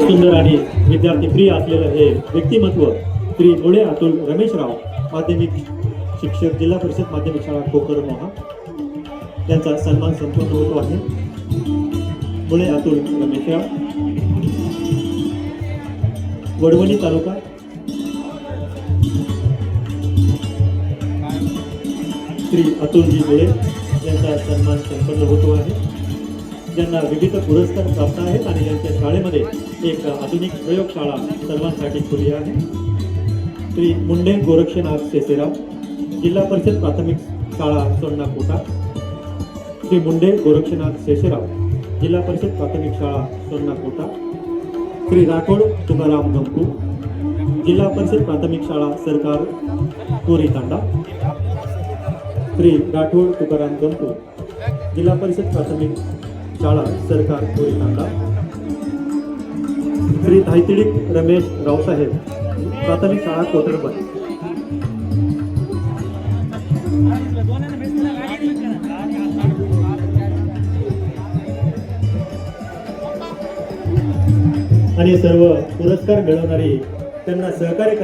सुंदर आणि विद्यार्थी प्रिय असलेलं हे व्यक्तिमत्व श्री मुळे अतुल रमेशराव माध्यमिक शिक्षक जिल्हा परिषद माध्यमिक शाळा कोकर मोहा. यांचा सन्मान संपूर्ण होतो आहे. मुळे अतुल रमेशराव. वडवणी तालुका. श्री अतुलजी मुळे यांचा ज्यांना विविध पुरस्कार प्राप्त आहेत आणि यांच्या शाळेमध्ये एक आधुनिक प्रयोगशाळा सर्वांसाठी खुली आहे. श्री मुंडे गोरक्षनाथ सेसेराव जिल्हा परिषद प्राथमिक शाळा सोन्ना कोटा श्री मुंडे गोरक्षनाथ सेसेराव जिल्हा परिषद प्राथमिक शाळा सोन्ना कोटा श्री राठोड तुकाराम गंकू जिल्हा परिषद प्राथमिक शाळा सरकार कोरी तांडा. श्री राठोड तुकाराम गंकू जिल्हा परिषद प्राथमिक शाळा सरकार कोरी श्री धायतिडिक रमेश रावसाहेब प्राथमिक शाळा कोटरबन आणि सर्व पुरस्कार मिळवणारी त्यांना सहकार्य